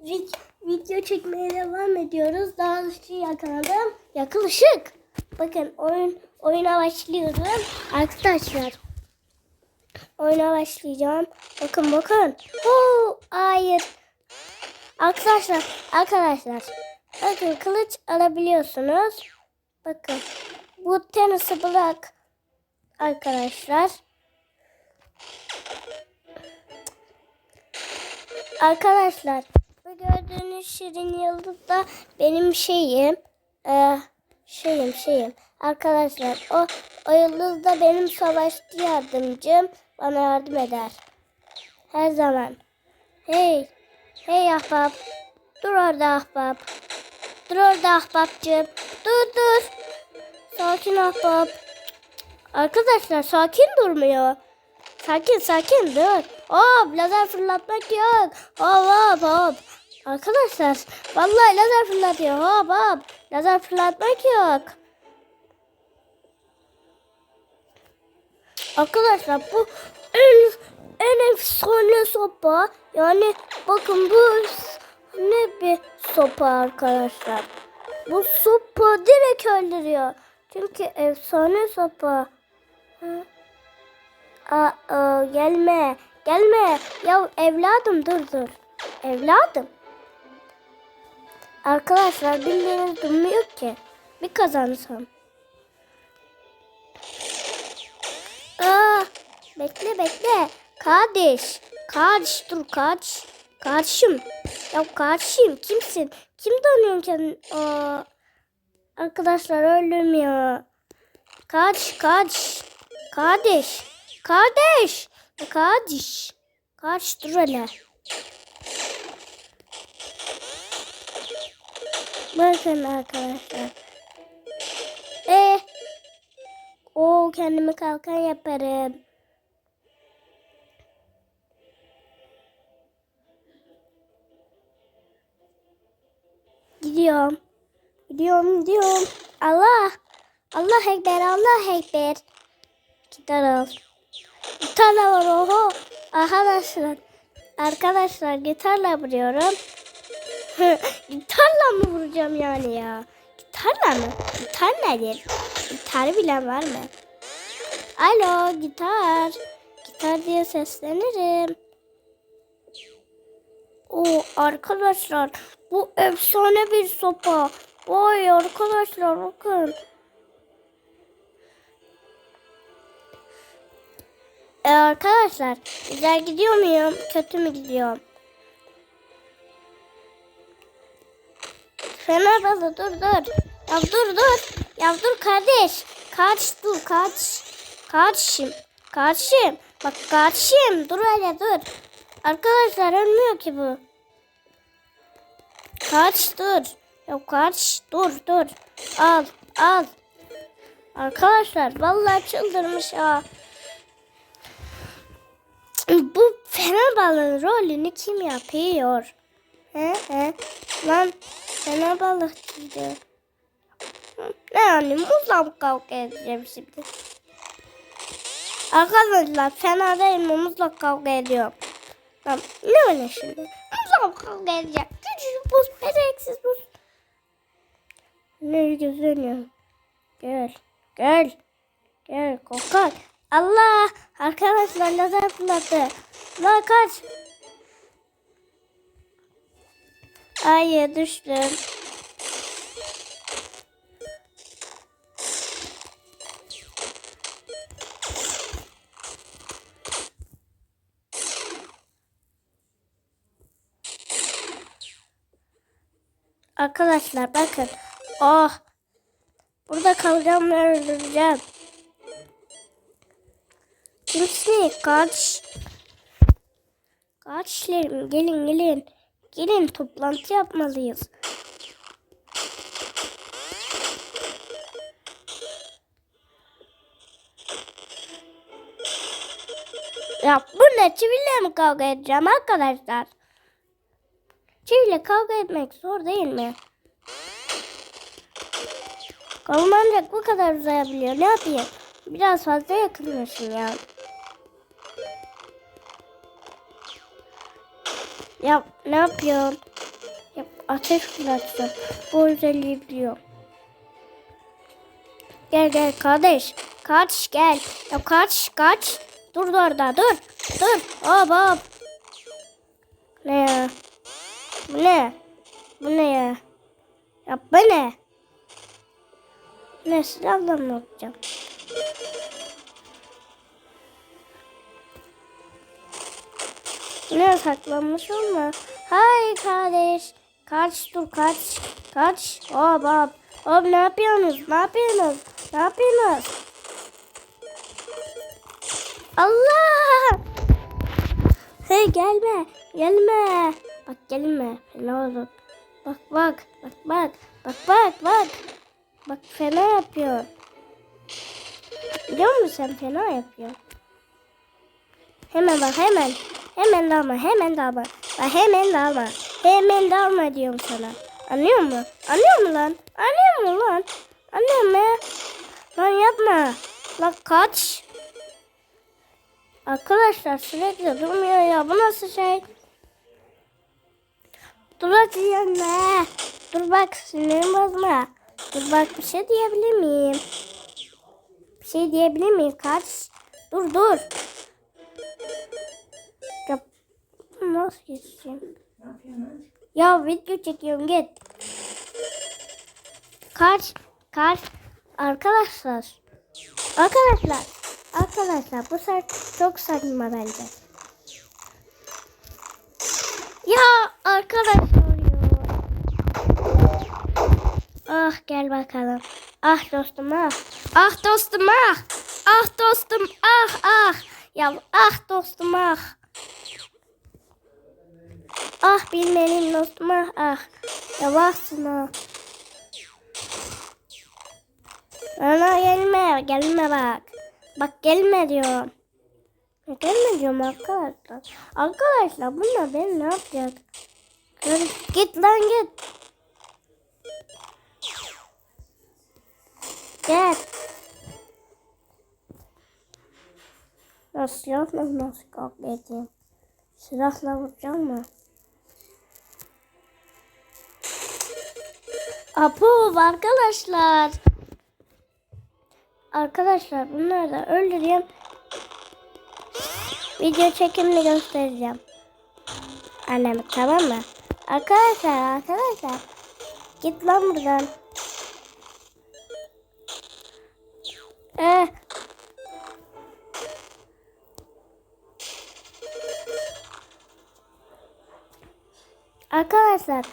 vid- video çekmeye devam ediyoruz. Daha ışığı yakaladım. Yakılışık. Bakın oyun oyuna başlıyorum. Arkadaşlar. Oyuna başlayacağım. Bakın bakın. Huu, hayır. Arkadaşlar, arkadaşlar. Bakın kılıç alabiliyorsunuz. Bakın. Bu tenisi bırak. Arkadaşlar. Arkadaşlar bu gördüğünüz şirin yıldız da benim şeyim. Ee, şeyim şeyim. Arkadaşlar o, o yıldız da benim savaşçı yardımcım. Bana yardım eder. Her zaman. Hey. Hey ahbap. Dur orada ahbap. Dur orada ahbapcığım. Dur dur. Sakin ahbap. Arkadaşlar sakin durmuyor. Sakin sakin dur. Hop lazer fırlatmak yok. Hop hop hop. Arkadaşlar vallahi lazer fırlatıyor. Hop hop. Lazer fırlatmak yok. Arkadaşlar bu en, en efsane sopa. Yani bakın bu ne bir sopa arkadaşlar. Bu sopa direkt öldürüyor. Çünkü efsane sopa. Hı. Aa, gelme. Gelme. Ya evladım dur dur. Evladım. Arkadaşlar bildiğiniz durmuyor ki. Bir kazansam. Aa, bekle bekle. Kardeş. Kardeş dur kardeş. Kardeşim. Ya kardeşim kimsin? Kim tanıyorsun kendini? Aa, arkadaşlar öldüm ya. Kardeş kardeş. Kardeş. Kardeş. Kardeş. Kardeş dur hele. Bakın arkadaşlar. E. O kendimi kalkan yaparım. Gidiyorum. Gidiyorum gidiyorum. Allah. Allah ekber Allah ekber. Gidiyorum. Gitarla var oho. Arkadaşlar. Arkadaşlar gitarla vuruyorum. Gitarla mı vuracağım yani ya? Gitarla mı? Gitar nedir? Gitarı bilen var mı? Alo gitar. Gitar diye seslenirim. O arkadaşlar bu efsane bir sopa. Vay arkadaşlar bakın. E arkadaşlar güzel gidiyor muyum? Kötü mü gidiyorum? Fener balı dur dur. Ya dur dur. Ya dur kardeş. Kaç dur kaç. Kardeşim. Kardeşim. Bak kardeşim. Dur hele dur. Arkadaşlar ölmüyor ki bu. Kaç dur. Ya kaç dur dur. Al al. Arkadaşlar vallahi çıldırmış ha. Bu fener balığın rolünü kim yapıyor? He he. Lan fener balıkçıydı. Ne yani muzla mı kavga edeceğim şimdi? Arkadaşlar fena değil mi? Muzla kavga ediyorum. Lan ne öyle şimdi? Muzla mı kavga edeceğim? Küçücük buz, beceriksiz buz. Ne gözünüyor? Gel, gel, gel korkak. Allah! Arkadaşlar lazer fırlattı. Lan kaç. Ay düştüm. Arkadaşlar bakın. Oh. Burada kalacağım ve öldüreceğim. Kimsin? Kaç. Kardeşlerim gelin gelin. Gelin toplantı yapmalıyız. Ya bu ne çiviyle mi kavga edeceğim arkadaşlar? Çiviyle kavga etmek zor değil mi? Kolum ancak bu kadar uzayabiliyor. Ne yapayım? Biraz fazla yakınlaşım ya. Ya ne yapıyorsun? ateş fırlatsın. Bu özelliği biliyorum. Gel gel kardeş. Kaç gel. Ya kaç kaç. Dur orada dur. Dur. Hop hop. Ne ya? Bu ne? Bu ne ya? Ya bu ne? Ne silahla mı yapacağım? Ne saklanmış olma. Hay kardeş. Kaç dur kaç. Kaç. Hop hop. Hop ne yapıyorsunuz? Ne yapıyorsunuz? Ne yapıyorsunuz? Allah! Hey gelme. Gelme. Bak gelme. Fena olur. Bak bak. Bak bak. Bak bak bak. Bak fena yapıyor. Biliyor musun sen fena yapıyor. Hemen bak hemen. Hemen dalma hemen dalma. Bak hemen dalma. Hemen dalma diyorum sana. Anlıyor musun? Anlıyor musun lan? Anlıyor musun lan? Anlıyor ya? Lan yapma. Lan kaç. Arkadaşlar sürekli durmuyor ya. Bu nasıl şey? Dur hadi yanma. Dur bak sinirim bozma. Dur bak bir şey diyebilir miyim? Bir şey diyebilir miyim? Kaç. Dur dur. Nasıl geçeceğim? Ya video çekiyorum git. Kaç kaç arkadaşlar. Arkadaşlar. Arkadaşlar bu saç çok saçma bence. Ya arkadaşlar ya. Ah gel bakalım. Ah dostum ah. Ah dostum ah. Ah dostum ah ah. Ya ah dostum ah. Ah bilmenin dostum ah ah. Yavaşsın ah. Ana gelme gelme bak. Bak gelme diyorum. Gelme diyorum arkadaşlar. Arkadaşlar bunlar beni ne yapacak? Git lan git. Gel. Ya silahla nasıl kavga edeyim? Silahla vuracağım mı? Apo arkadaşlar. Arkadaşlar bunları da öldüreyim. Video çekimini göstereceğim. Anneme tamam mı? Arkadaşlar arkadaşlar. Git lan buradan. Eh. Arkadaşlar.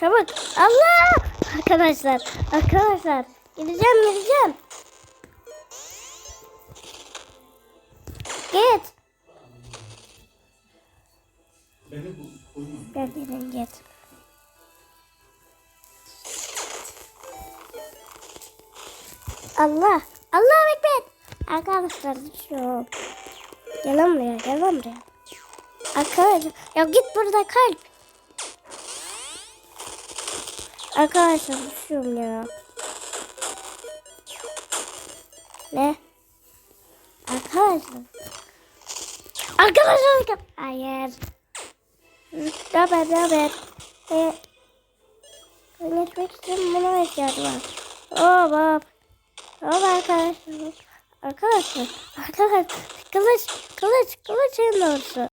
Çabuk. Allah! Arkadaşlar. Arkadaşlar. Gideceğim gideceğim. Git. Gel gidin git. Allah. Allah beklet. Arkadaşlar düşüyor. Gel buraya. Gel buraya. Arkadaşlar. Ya git burada kalp. Arkadaşlar düşüyorum ya. Ne? Arkadaşlar. Arkadaşlar. Hayır. Haber haber. Ve geçmek için buna ihtiyacı var. Hop hop. Hop arkadaşlar. Arkadaşlar. Arkadaşlar. Kılıç. Kılıç. Kılıç en doğrusu.